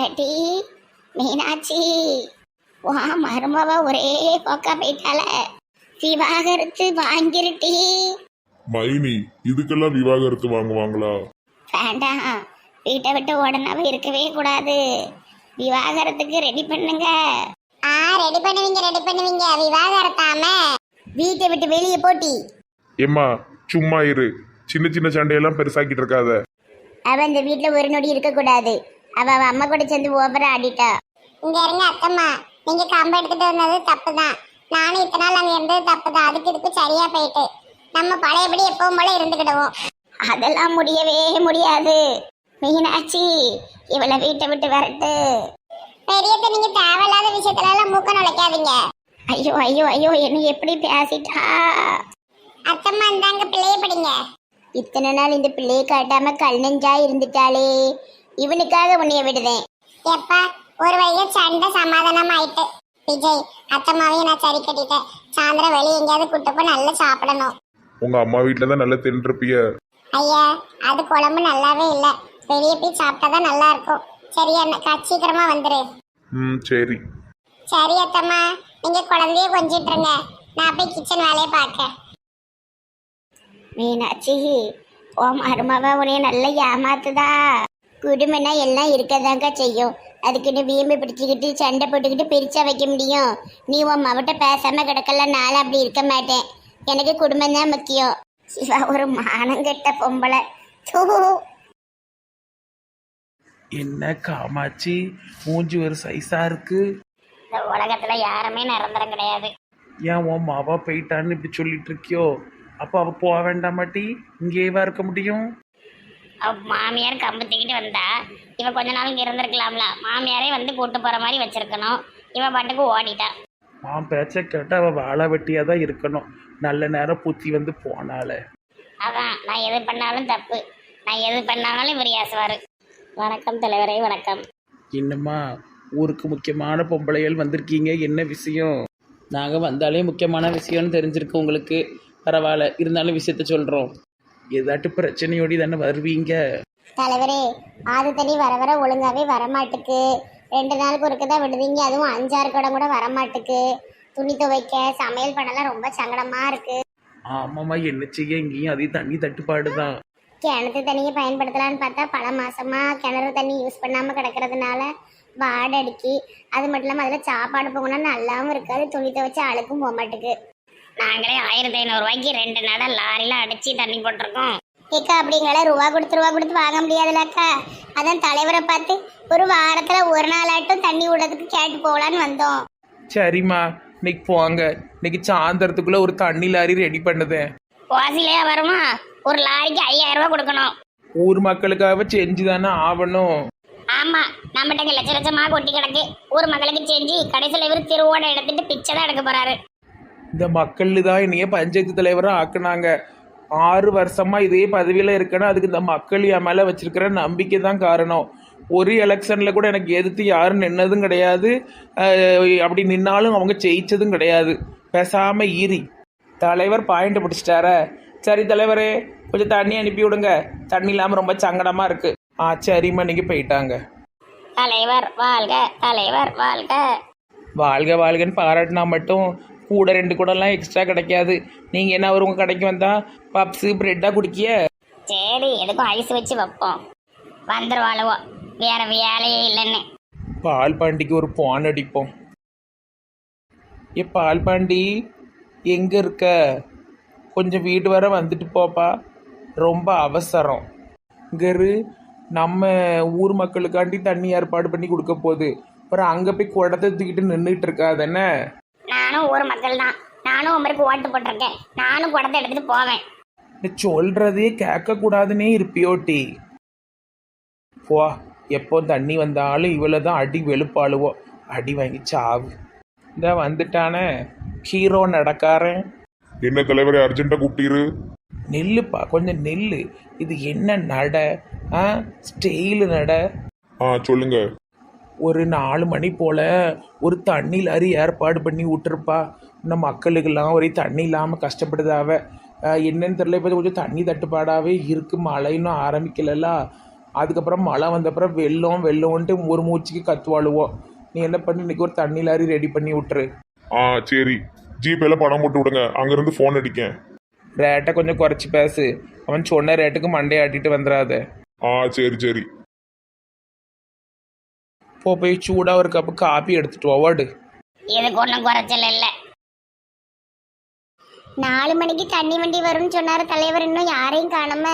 ஏட்டி மீனாட்சி வா மருமவ ஒரே போக்கா போயிட்டால விவாகரத்து வாங்கிருட்டி. மைனி இதுக்கெல்லாம் விவாகரத்து வாங்குவாங்களா? வேண்டாம் வீட்டை விட்டு உடனே இருக்கவே கூடாது. விவாகரத்துக்கு ரெடி பண்ணுங்க. ஆ ரெடி பண்ணுவீங்க ரெடி பண்ணுவீங்க. விவாகரத்தாம. வீட்டை விட்டு வெளியே போட்டி. ஏம்மா சும்மா இரு. சின்ன சின்ன சண்டையெல்லாம் பெருசாக்கிட்டு இருக்காத. அவ இந்த வீட்ல ஒரு நொடி இருக்க கூடாது அவ அவ அம்மா கூட சேர்ந்து ஓவரா ஆடிட்டா. இங்க இருங்க அத்தம்மா. நீங்க கம்ப எடுத்துட்டு வந்தது தப்பு தான் நானும் இத்தனை நாள் அங்க இருந்தது தப்பு தான் அதுக்கு இதுக்கு சரியா போயிட்டு. நம்ம பழையபடி எப்பவும் போல இருந்துக்கிடுவோம் அதெல்லாம் முடியவே முடியாது. மீனாட்சி இவளை வீட்டை விட்டு விரட்டு. பெரியத்த நீங்க தேவையில்லாத விஷயத்துல எல்லாம் மூக்க நுழைக்காதீங்க. ஐயோ ஐயோ ஐயோ என்ன எப்படி பேசிட்டா? அத்தம்மா இந்தாங்க பிள்ளைய படிங்க. இத்தனை நாள் இந்த பிள்ளையை காட்டாம கல் நெஞ்சா இருந்துட்டாளே. இவனுக்காக உன்னைய விடுதேன். எப்பா ஒரு வழியா சண்டை சமாதானம் ஆயிட்டு விஜய் அத்தம்மாவையும் நான் சரி கட்டிட்டேன். சாயந்தரம் வெளியே எங்கேயாவது கூட்டு போய் நல்லா சாப்பிடணும். உங்க அம்மா வீட்டில் தான் நல்லா தின்றுப்பிய ஐயா அது குழம்பு நல்லாவே இல்ல. வெளியே போய் சாப்பிட்டாதான் நல்லா இருக்கும். சரி அண்ணா சீக்கிரமா வந்துரு. ம் சரி. சரி அத்தம்மா நீங்க குழந்தைய கொஞ்சிட்டு இருங்க நான் போய் கிச்சன் வேலையை பார்க்க மீனாட்சி ஓ மருமவ உன்னைய நல்லா ஏமாத்துதா? குடும்பம்னா எல்லாம் இருக்கதாங்க செய்யும். அதுக்குன்னு வீம்பு பிடிச்சிக்கிட்டு சண்டை போட்டுக்கிட்டு பிரிச்சா வைக்க முடியும். நீ உன் மவட்ட பேசாம கிடக்கல நாள் அப்படி இருக்க மாட்டேன். எனக்கு குடும்பம் தான் முக்கியம். சிவா ஒரு மானங்கெட்ட பொம்பளை. தூ. என்ன காமாட்சி? மூஞ்சி ஒரு சைஸா இருக்கு. இந்த உலகத்துல யாருமே நிரந்தரம் கிடையாது. ஏன் உன் மாவா போயிட்டான்னு இப்படி சொல்லிட்டு இருக்கியோ? அப்போ அவ போக வேண்டாமாட்டி இங்கேயேவா இருக்க முடியும்? அவ மாமியார் கம்பு தூக்கிட்டு வந்தா இவ கொஞ்ச நாள் இங்க இருந்திருக்கலாம்ல மாமியாரே வந்து கூட்டு போற மாதிரி வச்சிருக்கணும். இவ பாட்டுக்கு ஓடிட்டா. மான் பேச்ச கேட்டு அவ வாழை வெட்டியா தான் இருக்கணும். நல்ல நேரம் புத்தி வந்து போனால. அதான் நான் எது பண்ணாலும் தப்பு. நான் எது பண்ணாலும் இவர் ஏசுவாரு. வணக்கம் தலைவரே வணக்கம். என்னம்மா ஊருக்கு முக்கியமான பொம்பளைகள் வந்திருக்கீங்க. என்ன விஷயம்? நாங்கள் வந்தாலே முக்கியமான விஷயம்னு தெரிஞ்சிருக்கு உங்களுக்கு. பரவாயில்ல இருந்தாலும் விஷயத்த சொல்கிறோம் ஏதாட்டு பிரச்சனையோடி தானே வருவீங்க? தலைவரே ஆது தண்ணி வர வர ஒழுங்காவே வரமாட்டுக்கு. ரெண்டு நாளுக்கு ஒருக்க தான் விடுவீங்க அதுவும் அஞ்சாறு குடம் கூட வரமாட்டுக்கு. துணி துவைக்க சமையல் பண்ணலாம் ரொம்ப சங்கடமா இருக்கு. ஆமாம்மா என்ன செய்ய இங்கேயும் அதே தண்ணி தட்டுப்பாடு தான் கிணத்து தண்ணியை பயன்படுத்தலாம்னு பார்த்தா பல மாசமா கிணறு தண்ணி யூஸ் பண்ணாம கிடக்கிறதுனால வாடை அடிக்கி அது மட்டும் இல்லாமல் அதில் சாப்பாடு போகணும்னா நல்லாவும் இருக்காது துணி துவைச்சு அழுக்கும் போக மாட்டுக்கு நாங்களே ஆயிரத்தி ஐநூறுரூவாய்க்கு ரெண்டு நட லாரியில் அடிச்சு தண்ணி போட்டிருக்கோம். ஏக்கா அப்படிங்களா ரூபா கொடுத்து ரூபா கொடுத்து வாங்க முடியாதுல்லக்கா அதான் தலைவரை பார்த்து ஒரு வாரத்தில் ஒரு நாளாட்டும் தண்ணி விடுறதுக்கு கேட்டு போகலான்னு வந்தோம். சரிம்மா இன்னைக்கு போங்க. இன்னைக்கு சாயந்தரத்துக்குள்ள ஒரு தண்ணி லாரி ரெடி பண்ணுதேன் வாசிலையா வருமா? ஒரு லாரிக்கு ஐயாயிரம் ரூபாய் கொடுக்கணும். ஊர் மக்களுக்காக செஞ்சு தானே ஆகணும். ஆமா நம்மகிட்ட இங்க லட்ச லட்சமா கொட்டி கிடக்கு. ஊர் மக்களுக்கு செஞ்சு கடைசியில் இவர் திருவோட எடுத்துட்டு பிச்சை தான் எடுக்க போறாரு. இந்த மக்கள் தான் என்னைய பஞ்சாயத்து தலைவராக ஆக்குனாங்க. ஆறு வருஷமா இதே பதவியில் இருக்கேன்னா அதுக்கு இந்த மக்கள் என் மேலே வச்சிருக்கிற நம்பிக்கை தான் காரணம். ஒரு எலெக்ஷனில் கூட எனக்கு எதிர்த்து யாரும் நின்னதும் கிடையாது. அப்படி நின்னாலும் அவங்க ஜெயிச்சதும் கிடையாது. பேசாம ஈரி. தலைவர் பாயிண்ட் பிடிச்சிட்டாரே. சரி தலைவரே கொஞ்சம் தண்ணி அனுப்பி விடுங்க. தண்ணி இல்லாமல் ரொம்ப சங்கடமாக இருக்கு. ஆ சரிம்மா நீங்கள் போயிட்டாங்க. தலைவர் வாழ்க தலைவர் வாழ்க. வாழ்க வாழ்கன்னு பாராட்டினா மட்டும் கூட ரெண்டு கூடலாம் எக்ஸ்ட்ரா கிடைக்காது. நீங்கள் என்ன ஒரு உங்கள் கடைக்கு வந்தால் பப்ஸு ப்ரெட்டாக குடிக்கிய? சரி எதுக்கும் ஐஸ் வச்சு வைப்போம். வந்துருவாளுவோ. வேற வேலையே இல்லைன்னு. பால் பாண்டிக்கு ஒரு பான் அடிப்போம். ஏ பால் பாண்டி எங்கே இருக்க? கொஞ்சம் வீடு வர வந்துட்டு போப்பா. ரொம்ப அவசரம். இங்கரு நம்ம ஊர் மக்களுக்காண்டி தண்ணி ஏற்பாடு பண்ணி கொடுக்க போகுது. அப்புறம் அங்கே போய் குடத்தை தூக்கிட்டு நின்றுட்டு இருக்காதேன்னு நானும் ஊர் மக்கள் தான். நானும் உமருக்கு ஓட்டு போட்டிருக்கேன். நானும் குடத்தை எடுத்துட்டு போவேன். நீ சொல்றதே கேட்க கூடாதுன்னே இருப்பியோட்டி. போ எப்போ தண்ணி வந்தாலும் இவ்வளோ தான் அடி வெளுப்பாளுவோ. அடி வாங்கி சாவு இந்த வந்துட்டானே. ஹீரோ நடக்காரன். என்ன தலைவரை அர்ஜென்ட்டா கூப்பிட்டீரு? நெல்லுப்பா கொஞ்சம் நெல்லு. இது என்ன நட? ஆ ஸ்டெயிலு நட? ஆ சொல்லுங்க. ஒரு நாலு மணி போல் ஒரு தண்ணி லாரி ஏற்பாடு பண்ணி விட்டுருப்பா. இன்னும் மக்களுக்கெல்லாம் ஒரே தண்ணி இல்லாமல் கஷ்டப்படுதாவ. என்னன்னு தெரியல. இப்போ கொஞ்சம் தண்ணி தட்டுப்பாடாகவே இருக்கு. மழை இன்னும் ஆரம்பிக்கலல்ல. அதுக்கப்புறம் மழை வந்தப்புறம் வெள்ளம் வெள்ளம்ன்ட்டு ஒரு மூச்சுக்கு கத்துவாளுவோம் நீ என்ன பண்ணி? இன்னைக்கு ஒரு தண்ணி லாரி ரெடி பண்ணி விட்டுரு. ஆ சரி. ஜிபேல பணம் போட்டு விடுங்க. அங்கிருந்து ஃபோன் அடிக்கேன். ரேட்டை கொஞ்சம் குறைச்சி பேசு. அவன் சொன்ன ரேட்டுக்கு மண்டையை ஆட்டிட்டு வந்துடாத ஆ சரி சரி. போ போய் சூடாக ஒரு கப்பு காப்பி எடுத்துட்டு வாடு இதுக்கு ஒன்றும் குறைச்சல் இல்லை. நாலு மணிக்கு தண்ணி வண்டி வரும்னு சொன்னாரு தலைவர் இன்னும் யாரையும் காணாம.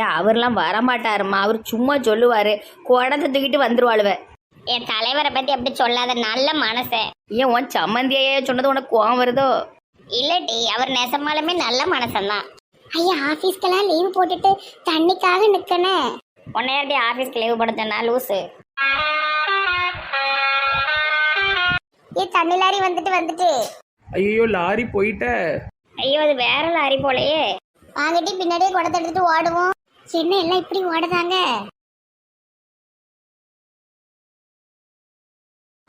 ஏன் அவர்லாம் வரமாட்டாருமா. அவர் சும்மா சொல்லுவாரு. குடத்தை தூக்கிட்டு வந்துருவாளுவ. என் தலைவரை பத்தி அப்படி சொல்லாத நல்ல மனசன் ஏன் உன் சம்மந்தியே சொன்னது உனக்கு கோவம் வருதோ? இல்லடி அவர் நெசமாலுமே நல்ல மனசன்தான். ஐயா ஆபீஸ்க்கெல்லாம் லீவ் போட்டுட்டு தண்ணிக்காக நிக்கனே உன்னையாட்டி ஆபீஸ்க்கு லீவ் போடுத்தனா லூசு. ஏ தண்ணி லாரி வந்துட்டு வந்துட்டு. ஐயோ லாரி போயிட்ட. ஐயோ அது வேற லாரி போலயே. வாங்கிட்டு பின்னாடியே குடத்தை எடுத்துட்டு ஓடுவோம். சின்ன எல்லாம் இப்படி ஓடுதாங்க.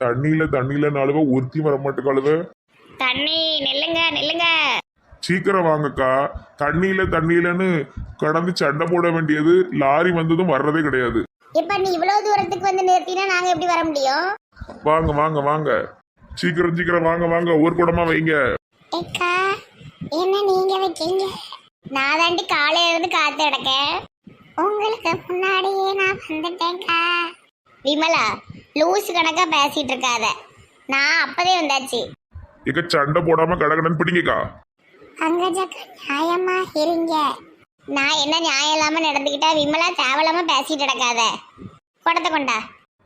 தண்ணியில தண்ணியில நாளுவ ஒருத்தி வர மாட்டேக்காளுவ தண்ணி நில்லுங்க நில்லுங்க. சீக்கிரம் வாங்கக்கா. தண்ணியில தண்ணியிலன்னு கடந்து சண்டை போட வேண்டியது லாரி வந்ததும் வர்றதே கிடையாது. இப்ப நீ இவ்வளவு தூரத்துக்கு வந்து நிறுத்தினா நாங்க எப்படி வர முடியும்? வாங்க வாங்க வாங்க. சீக்கிரம் சீக்கிரம் வாங்க வாங்க. ஒரு குடமா வைங்க. ஏக்கா என்ன நீங்க வைக்கீங்க நான் தாண்டி காலையில இருந்து காத்து கிடக்கேன் உங்களுக்கு முன்னாடியே நான் வந்துட்டேன்க்கா. விமலா லூசு கணக்கா பேசிட்டு இருக்காத. நான் அப்பதே வந்தாச்சு. இக்க சண்டை போடாம கடகடன் பிடிங்கக்கா. அங்கஜக்கா நியாயமா இருங்க. நான் என்ன நியாயம் இல்லாம நடந்துக்கிட்டா விமலா தேவையில்லாம பேசிட்டு கிடக்காத குடத்தை கொண்டா.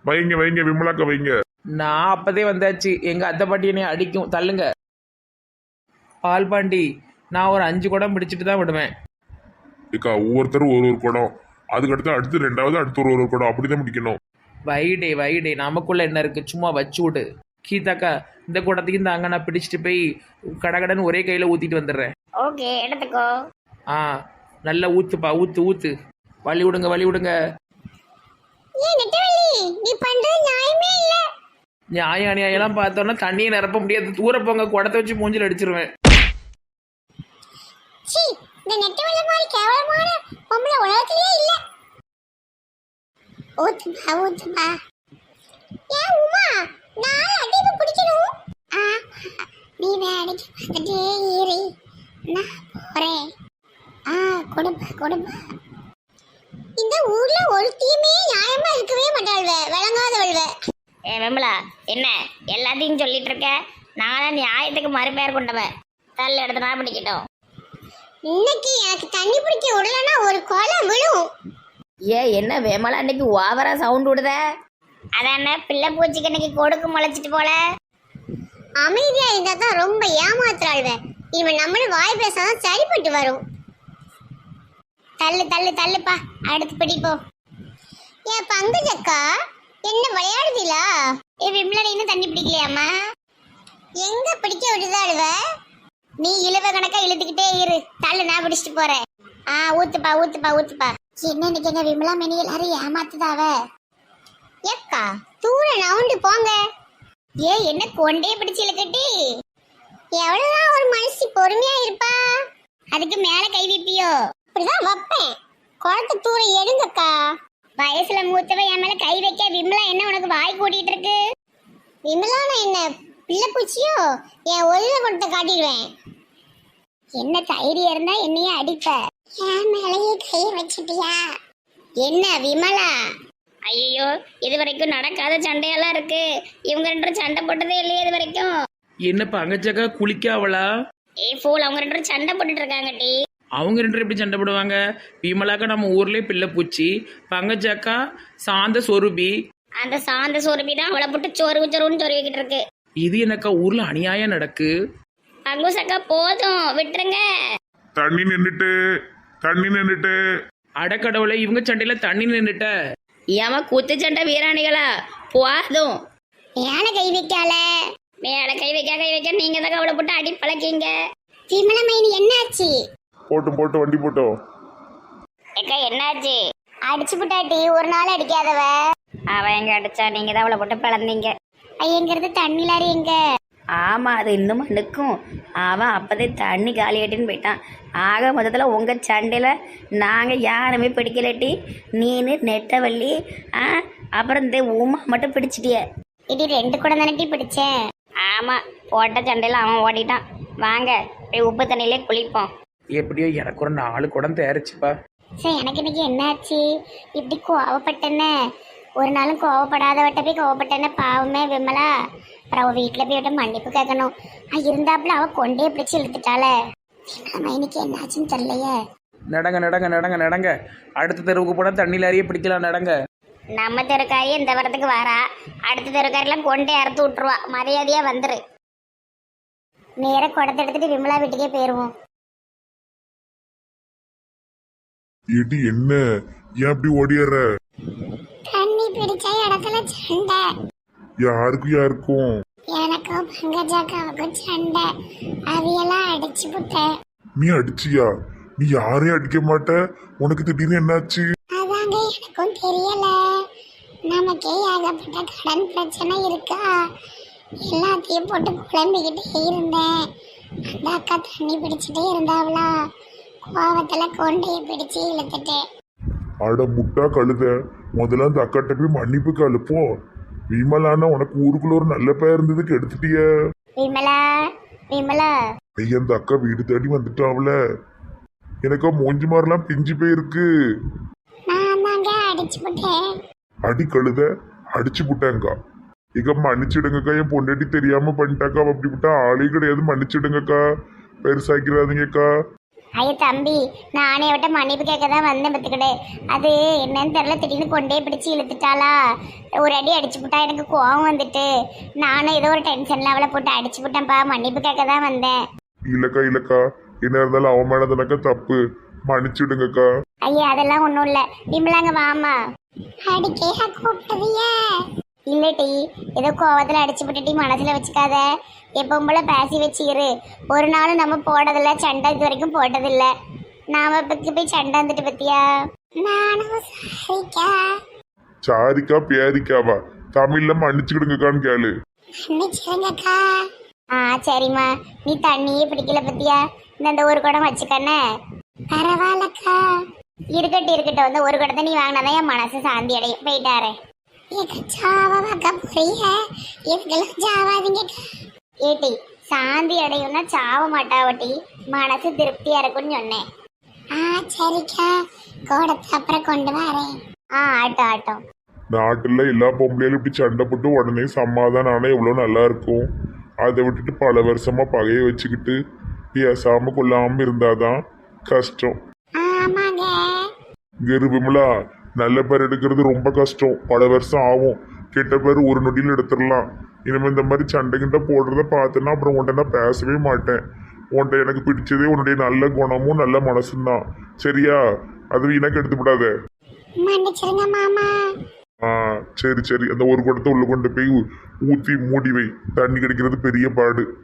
வைங்க வைங்க விமலாக்க வைங்க. நான் அப்பதே வந்தாச்சு. எங்க அத்தை பாட்டி என்னை அடிக்கும். தள்ளுங்க. பால் பாண்டி நான் ஒரு அஞ்சு குடம் பிடிச்சிட்டு தான் விடுவேன். இக்கா ஒவ்வொருத்தரும் ஒரு ஒரு குடம். அதுக்கடுத்து அடுத்து ரெண்டாவது அடுத்து ஒரு ஒரு குடம். அப்படிதான் முடிக்கணும் வைடே வைடே நமக்குள்ள என்ன இருக்கு? சும்மா வச்சு விடு. கீதாக்கா இந்த குடத்தையும் தாங்க நான் பிடிச்சிட்டு போய் கடகடன்னு ஒரே கையில ஊத்திட்டு வந்துடுறேன். ஓகே எடுத்துக்கோ. ஆ நல்லா ஊத்துப்பா ஊத்து ஊத்து. வழி விடுங்க வழி விடுங்க. நியாய அநியாயம்லாம் பார்த்தோன்னா தண்ணியை நிரப்ப முடியாது. தூர போங்க குடத்தை வச்சு மூஞ்சில் அடிச்சிருவேன். ஏன் உமா நான் அடிப்பு பிடிக்கணும். நீ வேலைக்கு பார்த்துட்டே ஏறி நான் போறேன். ஆ கொடுப்பா கொடுப்பா. இந்த ஊர்ல ஒருத்தியுமே நியாயமா இருக்கவே மாட்டாள்வ விளங்காதவள்வ ஏ வெம்பலா என்ன? எல்லாத்தையும் சொல்லிட்டு இருக்க? நான் நியாயத்துக்கு மறுபெயர் கொண்டவன் தள்ள எடுத்து நான் பிடிக்கட்டும். இன்னைக்கு எனக்கு தண்ணி பிடிக்க விடலன்னா ஒரு கொலை விழும். ஏன் என்ன வேமலா அன்னைக்கு ஓவரா சவுண்ட் விடுத? அதான பிள்ளை பூச்சிக்கு இன்னைக்கு கொடுக்கு முளைச்சிட்டு போல? அமைதியா இருந்தா தான் ரொம்ப ஏமாத்துறாள்வ. இவன் நம்மளும் வாய் பேசாதான் சரிப்பட்டு வரும். தள்ளு தள்ளு தள்ளுப்பா. அடுத்து பிடிப்போம் ஏன் பங்குஜக்கா என்ன விளையாடுதீலா? ஏ விம்லனை இன்னும் தண்ணி பிடிக்கலையாம்மா? எங்க பிடிக்க விடுதாளுவ நீ இழுவ கணக்கா இழுத்துக்கிட்டே இரு. தள்ளு நான் பிடிச்சிட்டு போறேன். ஆ ஊத்துப்பா ஊத்துப்பா ஊத்துப்பா. என்ன இன்னைக்கு என்ன விமலா மணி எல்லாரும் ஏமாத்துதாவ ஏக்கா தூர நவுண்டு போங்க. ஏ என்ன கொண்டே பிடிச்சு இழுக்கட்டி? எவ்வளவுதான் ஒரு மனுஷி பொறுமையா இருப்பா? அதுக்கு மேல கை வைப்பியோ? இப்படிதான் வைப்பேன். குளத்து தூர எடுங்கக்கா. வயசுல மூத்தவ என் மேல கை வைக்க விமலா என்ன உனக்கு வாய் கூட்டிட்டு இருக்கு? விமலான என்ன? பிள்ளை பூச்சியோ? என் ஒழுங்க கொடுத்த காட்டிடுவேன். என்ன தைரியம் இருந்தா என்னையே அடிப்ப. என் மேலேயே கை வச்சிட்டியா? என்ன விமலா? ஐயோ இது வரைக்கும் நடக்காத சண்டையெல்லாம் இருக்கு. இவங்க ரெண்டு பேரும் சண்டை போட்டதே இல்லையே இது வரைக்கும் என்ன பங்கச்சக்கா குளிக்காவளா ஏய் ஃபூல் அவங்க ரெண்டு பேரும் சண்டை போட்டுட்டு இருக்காங்க டி அவங்க ரெண்டு பேரும் எப்படி சண்டை போடுவாங்க? விமலாக்கா நம்ம ஊர்லயே பிள்ளை பூச்சி பங்கஜாக்கா சாந்த சொருபி. அந்த சாந்த சோறுபி தான் அவளை போட்டு சோறு சோறுன்னு சொருவிக்கிட்டு இருக்கு. இது என்னக்கா ஊர்ல அநியாயம் நடக்கு? அங்குசக்கா போதும் விட்டுருங்க. தண்ணி நின்றுட்டு தண்ணி நின்றுட்டு அடக்கடவுளை இவங்க சண்டையில தண்ணி நின்றுட்ட ஏமா குத்து சண்டை வீராணிகளா? போதும். மேல கை வைக்கால? மேல கை வைக்க கை வைக்க. நீங்க தான் அவளை போட்டு அடி பழக்கீங்க. விமலா மைனி என்னாச்சு? போட்டும் போட்டு வண்டி போட்டோம் ஏக்கா என்னாச்சு? அடிச்சு புட்டாட்டி ஒரு நாள் அடிக்காதவ. அவ எங்க அடிச்சா? நீங்க தான் அவளை போட்டு பிளந்தீங்க. ஐயங்கிறது தண்ணி லாரி எங்க? ஆமாம் அது இன்னும் நிற்கும் அவன் அப்போதே தண்ணி காலியாட்டின்னு போயிட்டான். ஆக மொத்தத்தில் உங்கள் சண்டையில் நாங்கள் யாருமே பிடிக்கலட்டி. நீனு நெட்டவள்ளி ஆ அப்புறம் இந்த உமா மட்டும் பிடிச்சிட்டிய. இடி ரெண்டு கூட தானே பிடிச்சேன் ஆமாம் போட்ட சண்டையில் அவன் ஓடிட்டான். வாங்க போய் உப்பு தண்ணியிலே குளிப்போம். எப்படியோ எனக்கு ஒரு நாலு குடம் தேரிச்சுப்பா சரி எனக்கு இன்னைக்கு என்னாச்சு? இப்படி கோவப்பட்டேன்னு? ஒரு நாளும் கோவப்படாதவட்ட போய் கோவப்பட்டேன்னு பாவமே விமலா. அப்புறம் அவள் வீட்டில் போய் விட்டு மன்னிப்பு கேட்கணும். ஆ, இருந்தாப்புல அவள் கொண்டே பிடிச்சி இழுத்துட்டாளே. நம்ம இன்னைக்கு என்னாச்சுன்னு தெரியலையே. நடங்க நடங்க நடங்க நடங்க. அடுத்த தெருவுக்கு போனால் தண்ணியில் அறிய பிடிக்கலாம் நடங்க. நம்ம தெருக்காரி இந்த வரத்துக்கு வரா. அடுத்த தெருக்காரிலாம் கொண்டே அறுத்து விட்டுருவா. மரியாதையா வந்துரு. நேர குடத்தை எடுத்துட்டு விமலா வீட்டுக்கே போயிருவோம். ஏடி என்ன? ஏன் அப்படி ஓடிடுற தண்ணி பிடிச்ச இடத்துல சண்டை. யாருக்கும் யாருக்கும்? எனக்கும் பங்கஜாக்காவுக்கும் சண்டை. அவையெல்லாம் அடிச்சு விட்டேன் நீ அடிச்சியா? நீ யாரையும் அடிக்க மாட்ட. உனக்கு திடீர்னு என்னாச்சு? அதாங்க எனக்கும் தெரியல. நமக்கே ஏகப்பட்ட கடன் பிரச்சனை இருக்கா? எல்லாத்தையும் போட்டு குழம்பிக்கிட்டே இருந்தேன். அந்த அக்கா தண்ணி பிடிச்சிட்டே இருந்தாவளா? கோவத்துல கொண்டைய பிடிச்சு இழுத்துட்டேன் அட முட்டா கழுத முதல்ல அந்த அக்காட்ட போய் மன்னிப்பு அழுப்போம் விமலானா உனக்கு ஊருக்குள்ள ஒரு நல்ல பெயர் இருந்ததுக்கு எடுத்துட்டிய விமலா விமலா. ஐயா அந்த அக்கா வீடு தேடி வந்துட்டாவல. எனக்கு மூஞ்சி மாதிரிலாம் பிஞ்சு போயிருக்கு. அடி கழுத அடிச்சு புட்டாங்கக்கா இங்க மன்னிச்சிடுங்கக்கா என் பொண்டாட்டி தெரியாம பண்ணிட்டாக்கா அப்படி விட்டா ஆளே கிடையாது. மன்னிச்சிடுங்கக்கா. பெருசாக்கிறாதீங்கக்கா ஐயோ தம்பி நானே விட்ட மன்னிப்பு கேட்க தான் வந்தேன் பத்துக்கிட்டு அது என்னன்னு தெரியல திடீர்னு கொண்டே பிடிச்சி இழுத்துட்டாளா? ஒரு அடி அடிச்சு விட்டா எனக்கு கோவம் வந்துட்டு. நானும் ஏதோ ஒரு டென்ஷன்ல அவளை போட்டு அடிச்சு விட்டேன்ப்பா மன்னிப்பு கேட்க தான் வந்தேன். இல்லக்கா இல்லக்கா. என்ன இருந்தாலும் அவன் மேலதானக்கா தப்பு. மன்னிச்சிடுங்கக்கா ஐயா அதெல்லாம் ஒன்றும் இல்லை. விமலாங்க வாமா அடிக்கே கூப்பிடுவியே இல்லட்டி ஏதோ கோவத்தில் அடிச்சு விட்டுட்டி மனசில் வச்சுக்காத. எப்பவும் போல பேசி வச்சுக்கிரு ஒரு நாளும் நம்ம போட்டதில்ல சண்டை இது வரைக்கும் போட்டதில்ல. நாம இப்பக்கு போய் சண்டை வந்துட்டு பத்தியா? நானும் சாரிக்கா. சாரிக்கா பேரிக்காவா தமிழ்ல மன்னிச்சுக்கிடுங்கக்கான்னு கேளு. மன்னிச்சிருங்கக்கா ஆ சரிம்மா. நீ தண்ணியே பிடிக்கல பத்தியா? இந்த இந்த ஒரு குடம் வச்சுக்கண்ணே. பரவாயில்லக்கா. இருக்கட்டும் இருக்கட்டும். வந்து ஒரு குடத்தை நீ வாங்கினாதான் என் மனசு சாந்தி அடையும். போயிட்டாரே ஜாவாக்கா புரிய இதுக்கெல்லாம் ஜாவாதீங்கக்கா ஏட்டி சாந்தி அடையும்னா சாவ மாட்டாவட்டி மனசு திருப்தியா இருக்கும்னு சொன்னேன் ஆ சரிக்கா கூடத்தை அப்புறம் கொண்டு வரேன் ஆ ஆட்டம் ஆட்டம் நாட்டுல எல்லா பொம்பளையும் இப்படி சண்டை போட்டு உடனே சமாதானம் ஆனா எவ்வளவு நல்லா இருக்கும் அதை விட்டுட்டு பல வருஷமா பகைய வச்சுக்கிட்டு பேசாம கொள்ளாம இருந்தாதான் கஷ்டம் ஆமாங்க கரு விமலா நல்ல பேர் எடுக்கிறது ரொம்ப கஷ்டம். பல வருஷம் ஆகும். கெட்ட பேர் ஒரு நொடியில் எடுத்துடலாம். இனிமே இந்த மாதிரி சண்டை கிட்ட போடுறத பார்த்தேன்னா அப்புறம் உன்ட்ட நான் பேசவே மாட்டேன். உன்ட்ட எனக்கு பிடிச்சதே உன்னுடைய நல்ல குணமும் நல்ல மனசும் தான். சரியா? அது வீணாக்கு எடுத்து விடாத. மன்னிச்சிருங்க மாமா. ஆ சரி சரி. அந்த ஒரு குடத்தை உள்ள கொண்டு போய் ஊ- ஊத்தி மூடி வை. தண்ணி கிடைக்கிறது பெரிய பாடு.